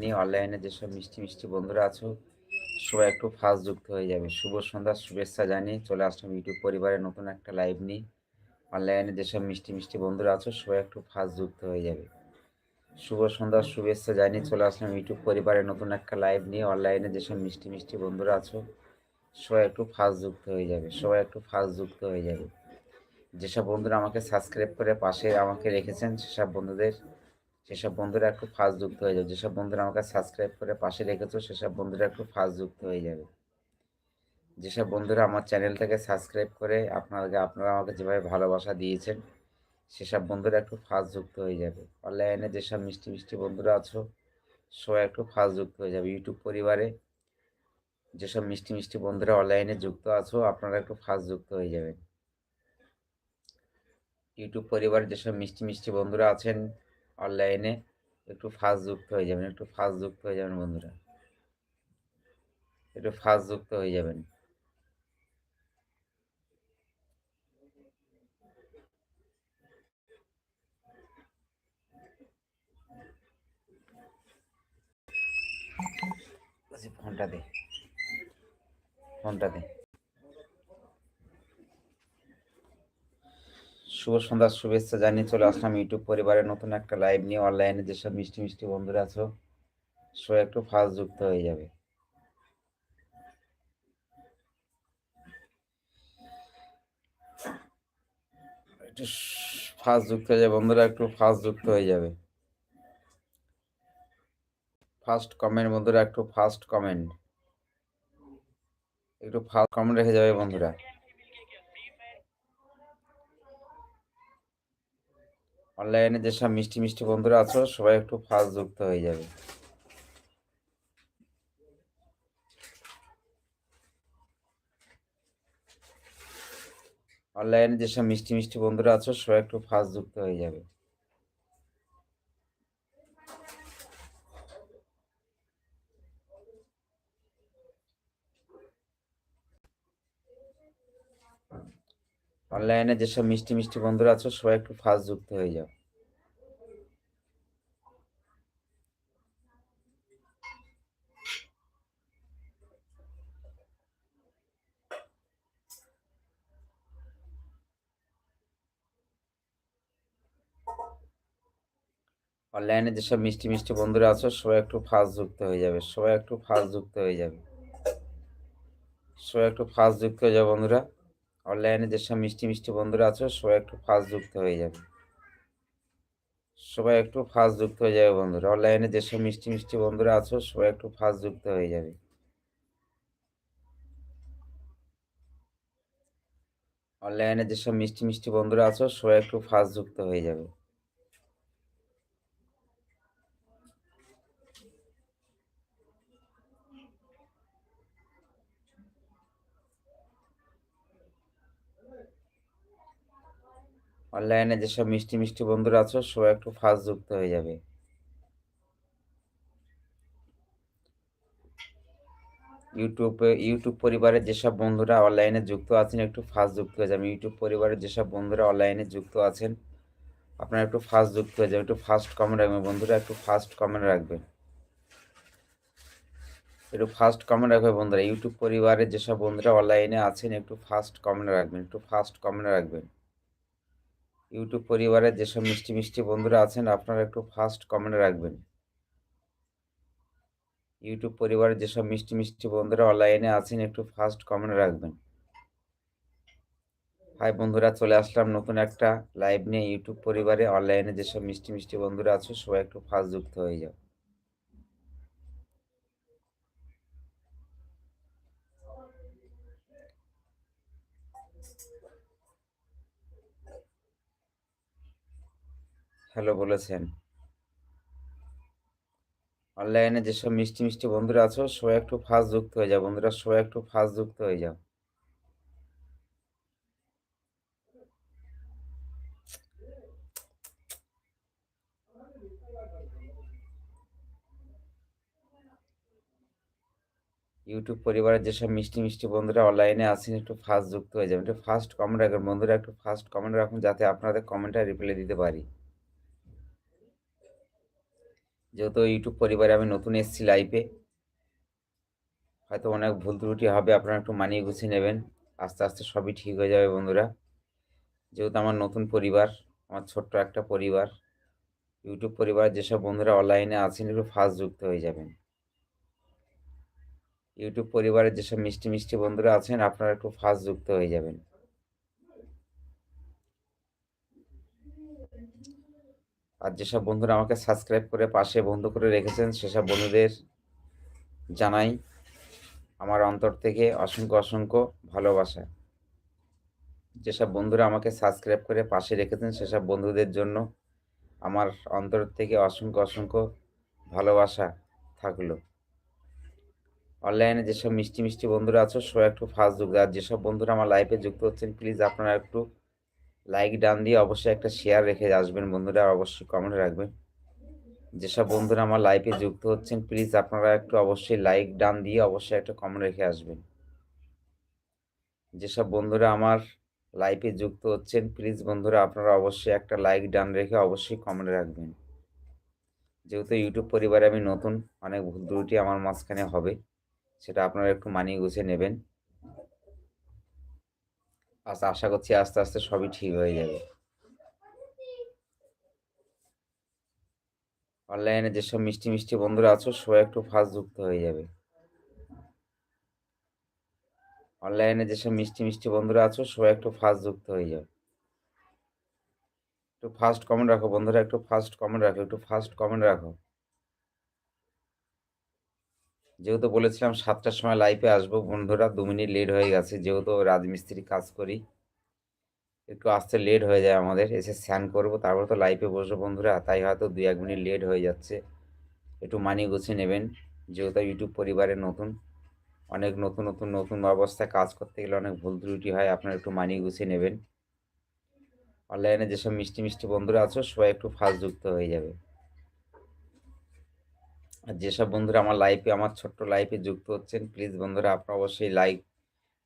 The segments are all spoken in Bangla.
নিয়ে অনলাইনে যেসব মিষ্টি মিষ্টি বন্ধুরা আছো, সবাই একটু ফাস্ট যুক্ত হয়ে যাবে। শুভ সন্ধ্যা, শুভেচ্ছা জানিয়ে চলে আসলাম ইউটিউব পরিবারে নতুন একটা লাইভ নিয়ে। অনলাইনে যেসব মিষ্টি মিষ্টি বন্ধুরা আছো, সবাই একটু ফাস্ট যুক্ত হয়ে যাবে। শুভ সন্ধ্যা, শুভেচ্ছা জানিয়ে চলে আসলাম ইউটিউব পরিবারে নতুন একটা লাইভ নিয়ে। অনলাইনে যেসব মিষ্টি মিষ্টি বন্ধুরা আছো, সবাই একটু ফাস্ট যুক্ত হয়ে যাবে, সবাই একটু ফাস্ট যুক্ত হয়ে যাবে। যেসব বন্ধুরা আমাকে সাবস্ক্রাইব করে পাশে আমাকে রেখেছেন, সেসব বন্ধুদের সেসব বন্ধুরা একটু ফাস্ট যুক্ত হয়ে যাবে। যেসব বন্ধুরা আমাকে সাবস্ক্রাইব করে পাশে রেখেছো, সেসব বন্ধুরা একটু ফাস্ট যুক্ত হয়ে যাবে। যেসব বন্ধুরা আমার চ্যানেলটাকে সাবস্ক্রাইব করে আপনাকে আপনারা আমাকে যেভাবে ভালোবাসা দিয়েছেন, সেসব বন্ধুরা একটু ফাস্ট যুক্ত হয়ে যাবে। অনলাইনে যেসব মিষ্টি মিষ্টি বন্ধুরা আছো, সবাই একটু ফাস্ট যুক্ত হয়ে যাবে। ইউটিউব পরিবারে যেসব মিষ্টি মিষ্টি বন্ধুরা অনলাইনে যুক্ত আছো, আপনারা একটু ফাস্ট যুক্ত হয়ে যাবেন। ইউটিউব পরিবারে যেসব মিষ্টি মিষ্টি বন্ধুরা আছেন অনলাইনে একটু ফাস্ট যুক্ত হয়ে যাবেন একটু ফাস্ট যুক্ত হয়ে যাবেন বন্ধুরা। একটু ফাস্ট যুক্ত হয়ে যাবেন। বলছি, ফোনটা দে। ফোনটা দে। শুভ সন্ধ্যার শুভেচ্ছা জানিয়ে চলে আসলাম ইউটিউব পরিবারের নতুন একটা লাইভ নিয়ে। অনলাইনে যেসব মিষ্টি মিষ্টি বন্ধুরা আছো, সবাই একটু ফাস্ট যুক্ত হয়ে যাবে। একটু ফাস্ট যুক্ত হয়ে যাবে, বন্ধুরা একটু ফাস্ট যুক্ত হয়ে যাবে। ফার্স্ট কমেন্ট বন্ধুরা একটু ফার্স্ট কমেন্ট একটু ফার্স্ট কমেন্ট রেখে যাবে, বন্ধুরা। অনলাইনে যেসব মিষ্টি মিষ্টি বন্ধুরা আছো, সবাই একটু ফাস্ট যুক্ত হয়ে যাবে। অনলাইনে যেসব মিষ্টি মিষ্টি বন্ধুরা আছো, সবাই একটু ফাস্ট যুক্ত হয়ে যাবে। অনলাইনে যেসব মিষ্টি মিষ্টি বন্ধুরা আছো, সবাই একটু ফাস্ট যুক্ত হয়ে যাও। অনলাইনে যেসব মিষ্টি মিষ্টি বন্ধুরা আছো, সবাই একটু ফাস্ট যুক্ত হয়ে যাবে। সবাই একটু ফাস্ট যুক্ত হয়ে যাবে। সবাই একটু ফাস্ট যুক্ত হয়ে যাবে বন্ধুরা। অনলাইনে যেসব মিষ্টি মিষ্টি বন্ধুরা আছো, সবাই একটু ফাস্ট যুক্ত হয়ে যাবে। সবাই একটু ফাস্ট যুক্ত হয়ে যাবে বন্ধুরা। অনলাইনে যেসব মিষ্টি মিষ্টি বন্ধুরা আছো, সবাই একটু ফাস্ট যুক্ত হয়ে যাবে। অনলাইনে যেসব মিষ্টি মিষ্টি বন্ধুরা আছো, সবাই একটু ফাস্ট যুক্ত হয়ে যাবে। অনলাইনে যেসব মিষ্টি মিষ্টি বন্ধুরা আছো, সবাই একটু ফাস্ট যুক্ত হয়ে যাবে। ইউটিউবে ইউটিউব পরিবারের যেসব বন্ধুরা অনলাইনে যুক্ত আছেন, একটু ফাস্ট যুক্ত হয়ে যাবেন ইউটিউব পরিবারের যেসব বন্ধুরা অনলাইনে যুক্ত আছেন, আপনারা একটু ফাস্ট যুক্ত হয়ে যাবেন। একটু ফাস্ট কমেন্ট রাখবেন বন্ধুরা, একটু ফাস্ট কমেন্ট রাখবেন। একটু ফাস্ট কমেন্ট রাখবেন বন্ধুরা। ইউটিউব পরিবারের যেসব বন্ধুরা অনলাইনে আছেন, একটু ফাস্ট কমেন্ট রাখবেন, একটু ফাস্ট কমেন্ট রাখবেন। ইউটিউব পরিবারের যেসব মিষ্টি মিষ্টি বন্ধুরা আছেন, আপনারা একটু ফার্স্ট কমেন্ট রাখবেন। ইউটিউব পরিবারের যেসব মিষ্টি মিষ্টি বন্ধুরা অনলাইনে আছেন, একটু ফার্স্ট কমেন্ট রাখবেন। হাই বন্ধুরা, চলে আসলাম নতুন একটা লাইভ নিয়ে ইউটিউব পরিবারে। অনলাইনে যেসব মিষ্টি মিষ্টি বন্ধুরা আছে, সবাই একটু ফার্স্ট যুক্ত হয়ে যাও। হ্যালো বলেছেন। অনলাইনে যেসব মিষ্টি মিষ্টি বন্ধুরা আছো, সবাই একটু ফাস্ট যুক্ত হয়ে যাও। বন্ধুরা, সবাই একটু ফাস্ট যুক্ত হয়ে যাও। ইউটিউব পরিবারের যেসব মিষ্টি মিষ্টি বন্ধুরা অনলাইনে আছেন, একটু ফাস্ট যুক্ত হয়ে যাবেন একটু ফাস্ট কমেন্ট রাখবেন। বন্ধুরা, একটু ফাস্ট কমেন্ট রাখুন, যাতে আপনাদের কমেন্টটা রিপ্লাই দিতে পারি। যেহেতু ইউটিউব পরিবারে আমি নতুন এসেছি লাইভে হয়তো অনেক ভুল ত্রুটি হবে, আপনারা একটু মানিয়ে গুছিয়ে নেবেন। আস্তে আস্তে সবই ঠিক হয়ে যাবে বন্ধুরা। যেহেতু আমার নতুন পরিবার, আমার ছোট্ট একটা পরিবার, ইউটিউব পরিবার যেসব বন্ধুরা অনলাইনে আছেন, একটু ফার্স্ট যুক্ত হয়ে যাবেন। ইউটিউব পরিবারের যেসব মিষ্টি মিষ্টি বন্ধুরা আছেন, আপনারা একটু ফার্স্ট যুক্ত হয়ে যাবেন। আর যেসব বন্ধুরা আমাকে সাবস্ক্রাইব করে পাশে বন্ধু করে রেখেছেন, সেসব বন্ধুদের জানাই আমার অন্তর থেকে অসংখ্য অসংখ্য ভালোবাসা। যেসব বন্ধুরা আমাকে সাবস্ক্রাইব করে পাশে রেখেছেন, সেসব বন্ধুদের জন্য আমার অন্তর থেকে অসংখ্য অসংখ্য ভালোবাসা থাকল। অনলাইনে যেসব মিষ্টি মিষ্টি বন্ধুরা আছো সো একটু ফাস্ট যুক্ত। আর যেসব বন্ধুরা আমার লাইফে যুক্ত হচ্ছেন প্লিজ আপনারা একটু লাইক ডান দিয়ে অবশ্যই একটা শেয়ার রেখে আসবেন বন্ধুরা অবশ্যই কমেন্ট রাখবেন। যেসব বন্ধুরা আমার লাইফে যুক্ত হচ্ছেন প্লিজ আপনারা একটু অবশ্যই লাইক ডান দিয়ে অবশ্যই একটা কমেন্ট রেখে আসবেন। যেসব বন্ধুরা আমার লাইফে যুক্ত হচ্ছেন প্লিজ বন্ধুরা আপনারা অবশ্যই একটা লাইক ডান রেখে অবশ্যই কমেন্ট রাখবেন। যেহেতু ইউটিউব পরিবারে আমি নতুন, অনেক ভুল ত্রুটি আমার মাঝখানে হবে, সেটা আপনারা একটু মানিয়ে গুছিয়ে নেবেন। আচ্ছা আশা করছি আস্তে আস্তে সবই ঠিক হয়ে যাবে। অনলাইনে যেসব মিষ্টি মিষ্টি বন্ধুরা আছো, সবাই একটু ফাস্ট যুক্ত হয়ে যাবে। অনলাইনে যেসব মিষ্টি মিষ্টি বন্ধুরা আছো, সবাই একটু ফাস্ট যুক্ত হয়ে যাবে একটু ফাস্ট কমেন্ট রাখো বন্ধুরা, একটু ফাস্ট কমেন্ট রাখো, একটু ফাস্ট কমেন্ট রাখো। যেহেতু বলেছিলাম সাতটার সময় লাইফে আসব, বন্ধুরা, দু মিনিট লেট হয়ে গেছে। যেহেতু রাজমিস্ত্রি কাজ করি, একটু আসতে লেট হয়ে যায় আমাদের, এসে স্যান করব, তারপর তো লাইফে বসবো বন্ধুরা, তাই হয়তো দুই এক মিনিট লেট হয়ে যাচ্ছে। একটু মানি গুছিয়ে নেবেন, যেহেতু ইউটিউব পরিবারের নতুন, অনেক নতুন নতুন নতুন অবস্থায় কাজ করতে গেলে অনেক ভুল ত্রুটি হয়, আপনারা একটু মানি গুছিয়ে নেবেন। অনলাইনে যেসব মিষ্টি মিষ্টি বন্ধুরা আছো, সবাই একটু ফাস্ট যুক্ত হয়ে যাবে। যেসব বন্ধুরা আমার লাইফে আমার ছোট্ট লাইফে যুক্ত হচ্ছেন প্লিজ বন্ধুরা আপনারা অবশ্যই লাইক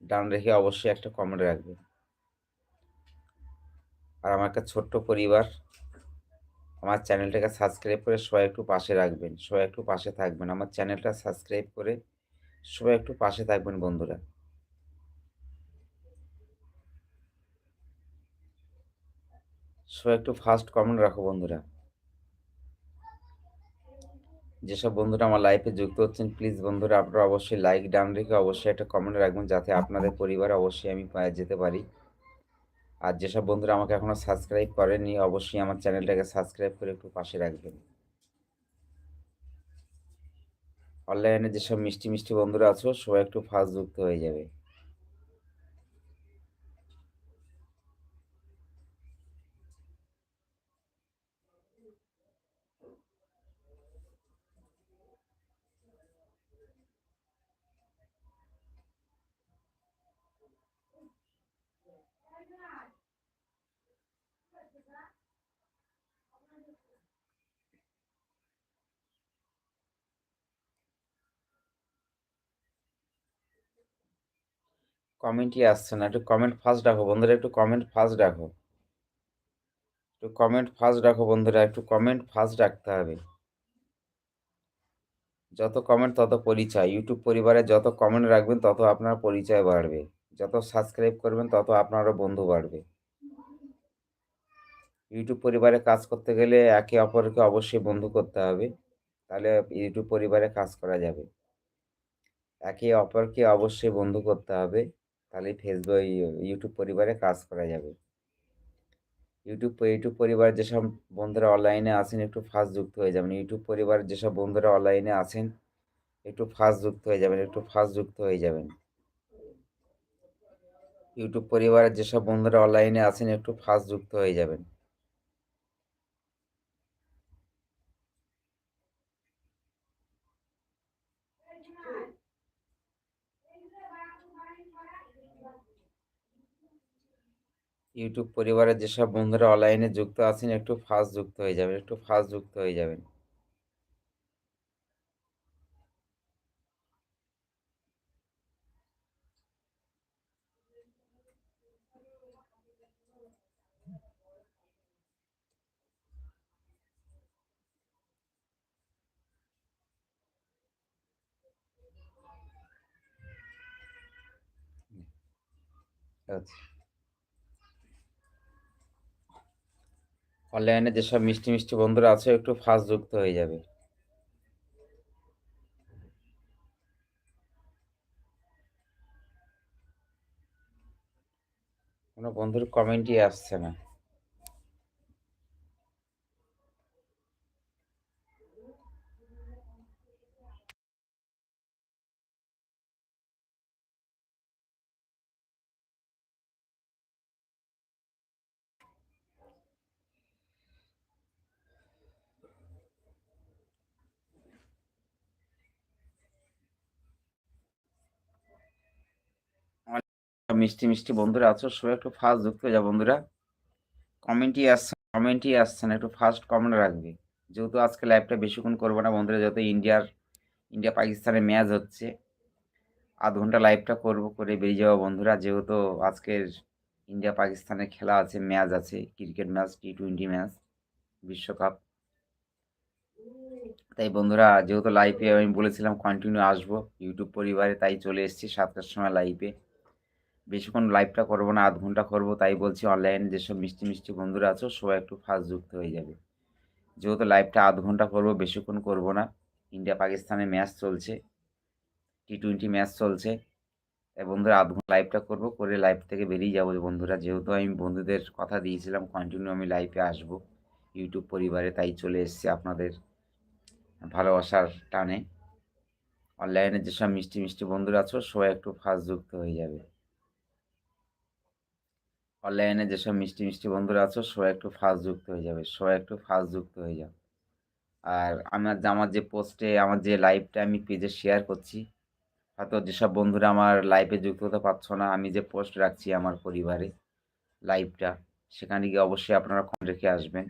ডান রেখে অবশ্যই একটা কমেন্ট রাখবেন। আর আমার একটা ছোট্ট পরিবার, আমার চ্যানেলটাকে সাবস্ক্রাইব করে সবাই একটু পাশে রাখবেন, সবাই একটু পাশে থাকবেন। আমার চ্যানেলটা সাবস্ক্রাইব করে সবাই একটু পাশে থাকবেন বন্ধুরা। সবাই একটু ফার্স্ট কমেন্ট রাখো বন্ধুরা। যেসব বন্ধুরা আমার লাইফে যুক্ত হচ্ছেন প্লিজ বন্ধুরা আপনারা অবশ্যই লাইক ডান রেখে অবশ্যই একটা কমেন্ট রাখবেন যাতে আপনাদের পরিবারে অবশ্যই আমি যেতে পারি। আর যেসব বন্ধুরা আমাকে এখনও সাবস্ক্রাইব করেনি অবশ্যই আমার চ্যানেলটাকে সাবস্ক্রাইব করে একটু পাশে রাখবেন। অনলাইনে যেসব মিষ্টি মিষ্টি বন্ধুরা আছো, সবাই একটু ফাস্ট যুক্ত হয়ে যাবে। কমেন্টই আসছে না, একটু কমেন্ট ফার্স্ট রাখো বন্ধুরা, একটু কমেন্ট ফার্স্ট রাখো। একটু কমেন্ট ফার্স্ট রাখো বন্ধুরা, একটু কমেন্ট ফার্স্ট রাখতে হবে। যত কমেন্ট তত পরিচয়। ইউটিউব পরিবারে যত কমেন্ট রাখবেন, তত আপনার পরিচয় বাড়বে। যত সাবস্ক্রাইব করবেন, তত আপনারও বন্ধু বাড়বে। ইউটিউব পরিবারে কাজ করতে গেলে একে অপরকে অবশ্যই বন্ধু করতে হবে। তাহলে ইউটিউব পরিবারে কাজ করা যাবে। একে অপরকে অবশ্যই বন্ধু করতে হবে। তাহলে ফেসবুক ইউটিউব পরিবারে কাজ করা যাবে। ইউটিউব ইউটিউব পরিবার যেসব বন্ধুরা অনলাইনে আছেন, একটু ফাস্ট যুক্ত হয়ে যাবেন। ইউটিউব পরিবার যেসব বন্ধুরা অনলাইনে আছেন, একটু ফাস্ট যুক্ত হয়ে যাবেন, একটু ফাস্ট যুক্ত হয়ে যাবেন। ইউটিউব পরিবারের যেসব বন্ধুরা অনলাইনে আছেন, একটু ফাস্ট যুক্ত হয়ে যাবেন। ইউটিউব পরিবারের যেসব বন্ধুরা অনলাইনে যুক্ত আছেন, একটু ফাস্ট যুক্ত হয়ে যাবেন, একটু ফাস্ট যুক্ত হয়ে যাবেন। আচ্ছা। অনলাইনে যেসব মিষ্টি মিষ্টি বন্ধুরা আছে, একটু ফাঁস যুক্ত হয়ে যাবে। কোনো বন্ধুর কমেন্টই আসছে না। মিষ্টি মিষ্টি বন্ধুরা আছো সবাই একটু ফাস্ট যুক্ত যাও বন্ধুরা। কমেন্টই আসছে কমেন্টই আসছে না, একটু ফার্স্ট কমেন্ট রাখবে। যেহেতু আজকে লাইভটা বেশিক্ষণ করব না বন্ধুরা, যেহেতু ইন্ডিয়ার, ইন্ডিয়া পাকিস্তানের ম্যাচ হচ্ছে, আধ ঘণ্টা লাইভটা করব, করে বেরিয়ে যাওয়া বন্ধুরা। যেহেতু আজকের ইন্ডিয়া পাকিস্তানের খেলা আছে ম্যাচ আছে cricket match T twenty match বিশ্বকাপ। তাই বন্ধুরা, যেহেতু লাইভে আমি বলেছিলাম কন্টিনিউ আসব ইউটিউব পরিবারে তাই চলে এসেছি, সাতটার সময় লাইভে বেশিক্ষণ লাইভটা করব না, আধ ঘণ্টা করব, তাই বলছি অনলাইনে যেসব মিষ্টি মিষ্টি বন্ধুরা আছো, সবাই একটু ফাস্ট যুক্ত হয়ে যাবে। যেহেতু লাইভটা আধ ঘণ্টা করব, বেশিক্ষণ করব না ইন্ডিয়া পাকিস্তানের ম্যাচ চলছে টি টোয়েন্টি ম্যাচ চলছে, তাই বন্ধুরা আধ ঘণ্টা লাইভটা করব, করে লাইভ থেকে বেরিয়ে যাব বন্ধুরা। যেহেতু আমি বন্ধুদের কথা দিয়েছিলাম কন্টিনিউ আমি লাইভে আসব ইউটিউব পরিবারে, তাই চলে এসছে আপনাদের ভালোবাসার টানে। অনলাইনে যেসব মিষ্টি মিষ্টি বন্ধুরা আছো, সবাই একটু ফাস্ট যুক্ত হয়ে যাবে। অনলাইনে যেসব মিষ্টি মিষ্টি বন্ধুরা আছো, সবাই একটু ফাস্ট যুক্ত হয়ে যাবে, সবাই একটু ফাস্ট যুক্ত হয়ে যাও। আর আমার যে আমার যে পোস্টে আমার যে লাইভটা আমি পেজে শেয়ার করছি, হয়তো যেসব বন্ধুরা আমার লাইভে যুক্ত হতে পারছ না, আমি যে পোস্ট রাখছি আমার পরিবারে লাইভটা সেখানে গিয়ে অবশ্যই আপনারা কমেন্ট রেখে আসবেন।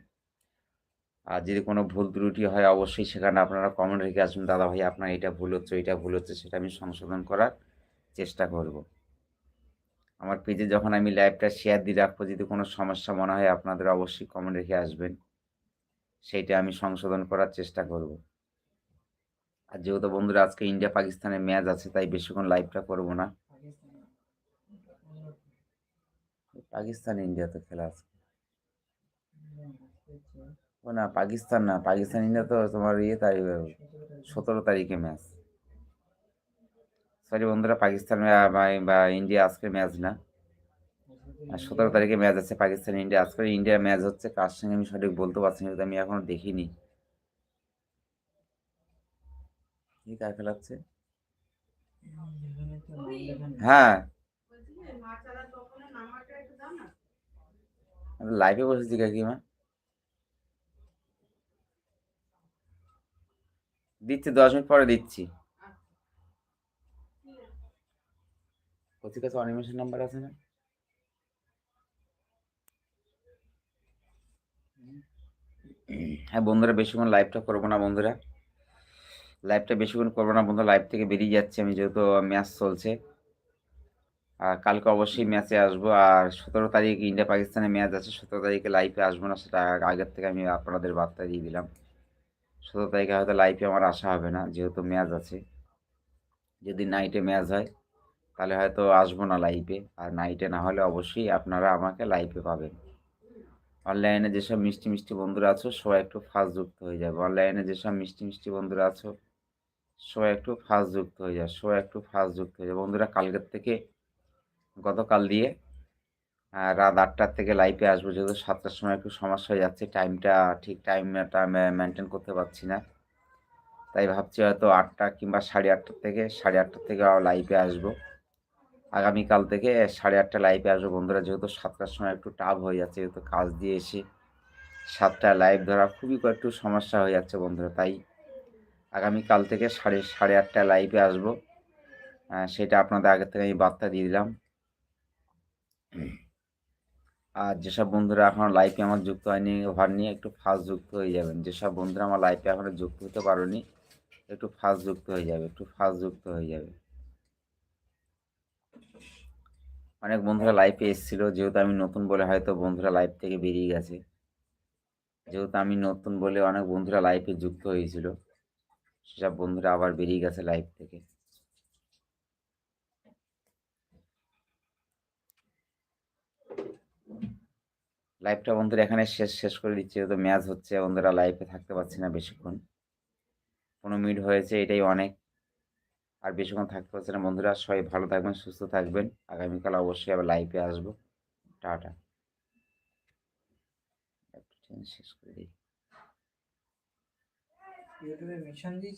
আর যদি কোনো ভুল ত্রুটি হয়, অবশ্যই সেখানে আপনারা কমেন্ট রেখে আসবেন, দাদা ভাই, আপনার এটা ভুল হচ্ছে এটা ভুল হচ্ছে, সেটা আমি সংশোধন করার চেষ্টা করব। আমার পেজে যখন আমি লাইভটা শেয়ার দিয়ে রাখব, যদি কোনো সমস্যা মনে হয়, আপনাদের অবশ্যই কমেন্ট রেখে আসবেন। সেইটা আমি সংশোধন করার চেষ্টা করব। আর যেহেতু বন্ধুরা, আজকে ইন্ডিয়া পাকিস্তানের ম্যাচ আছে, তাই বেশিক্ষণ লাইভটা করব না। পাকিস্তান ইন্ডিয়াতে খেলা আছে। ও না পাকিস্তান না পাকিস্তান ইন্ডিয়া তো তোমার ইয়ে তারিখ সতেরো তারিখে ম্যাচ সরি বন্ধুরা, পাকিস্তান বা ইন্ডিয়া আজকে ম্যাচ না। সতেরো তারিখে ম্যাচ আছে পাকিস্তান ইন্ডিয়া। আজকে ইন্ডিয়া ম্যাচ হচ্ছে কার সঙ্গে আমি সঠিক বলতে পারছি না আমি এখনও দেখিনি। কার খেলাচ্ছে হ্যাঁ। লাইভে বসেছি, কাকিমা। দিচ্ছি, দশ মিনিট পরে দিচ্ছি। কোথায় কাছে অনিমেশন নাম্বার আছে না? হ্যাঁ বন্ধুরা, বেশিক্ষণ লাইভটা করব না বন্ধুরা। লাইভটা বেশিক্ষণ করব না বন্ধুরা লাইভ থেকে বেরিয়ে যাচ্ছে আমি যেহেতু ম্যাচ চলছে। আর কালকে অবশ্যই ম্যাচে আসব। আর সতেরো তারিখ ইন্ডিয়া পাকিস্তানের ম্যাচ আছে, সতেরো তারিখে লাইভে আসব না, সেটা আগের থেকে আমি আপনাদের বার্তা দিয়ে দিলাম। সতেরো তারিখে হয়তো লাইভে আমার আসা হবে না, যেহেতু ম্যাচ আছে। যদি নাইটে ম্যাচ হয় তাহলে হয়তো আসব না লাইভে আর নাইটে না হলে অবশ্যই আপনারা আমাকে লাইভে পাবেন। অনলাইনে যেসব মিষ্টি মিষ্টি বন্ধুরা আছো, সবাই একটু ফাস্ট যুক্ত হয়ে যাবে। অনলাইনে যেসব মিষ্টি মিষ্টি বন্ধুরা আছো, সবাই একটু ফাস্ট যুক্ত হয়ে যাবে সবাই একটু ফাস্ট যুক্ত হয়ে যাবে বন্ধুরা, কালকের থেকে, গতকাল দিয়ে রাত আটটার থেকে লাইভে আসব। যেহেতু সাতটার সময় একটু সমস্যা হয়ে যাচ্ছে টাইমটা ঠিক টাইমটা মেনটেন করতে পারছি না। তাই ভাবছি হয়তো আটটা কিংবা সাড়ে আটটার থেকে, সাড়ে আটটার থেকে লাইভে আসব। আগামীকাল থেকে সাড়ে আটটা লাইভে আসব। বন্ধুরা, যেহেতু সাতটার সময় একটু টাফ হয়ে যাচ্ছে, যেহেতু কাজ দিয়ে এসে সাতটা লাইভ ধরা খুবই একটু সমস্যা হয়ে যাচ্ছে বন্ধুরা। তাই আগামীকাল থেকে সাড়ে সাড়ে আটটা লাইভে আসব। সেটা আপনাদের আগের থেকে আমি বার্তা দিয়ে দিলাম। আর যেসব বন্ধুরা এখন লাইফে আমার যুক্ত হয়নি নিয়ে একটু ফাস্ট যুক্ত হয়ে যাবেন। যেসব বন্ধুরা আমার লাইফে এখনও যুক্ত হতে পারোনি, একটু ফাস্ট যুক্ত হয়ে যাবে, একটু ফাস্ট যুক্ত হয়ে যাবে। অনেক বন্ধুরা লাইফে এসেছিল, যেহেতু আমি নতুন বলে হয়তো বন্ধুরা লাইফ থেকে বেরিয়ে গেছে। যেহেতু আমি নতুন বলে অনেক বন্ধুরা লাইফে যুক্ত হয়েছিল, সেসব বন্ধুরা আবার বেরিয়ে গেছে লাইফ থেকে। লাইভটা বন্ধুরা এখানে শেষ শেষ করে দিচ্ছি, যেহেতু ম্যাচ হচ্ছে, বন্ধুরা লাইভে থাকতে পারছি না বেশিক্ষণ। পনেরো মিনিট হয়েছে এটাই অনেক। আর বেশিক্ষণ থাকতে পারছি না। বন্ধুরা, সবাই ভালো থাকবেন, সুস্থ থাকবেন। আগামীকাল অবশ্যই আবার লাইভে আসব। টাটা। শেষ করে দিই।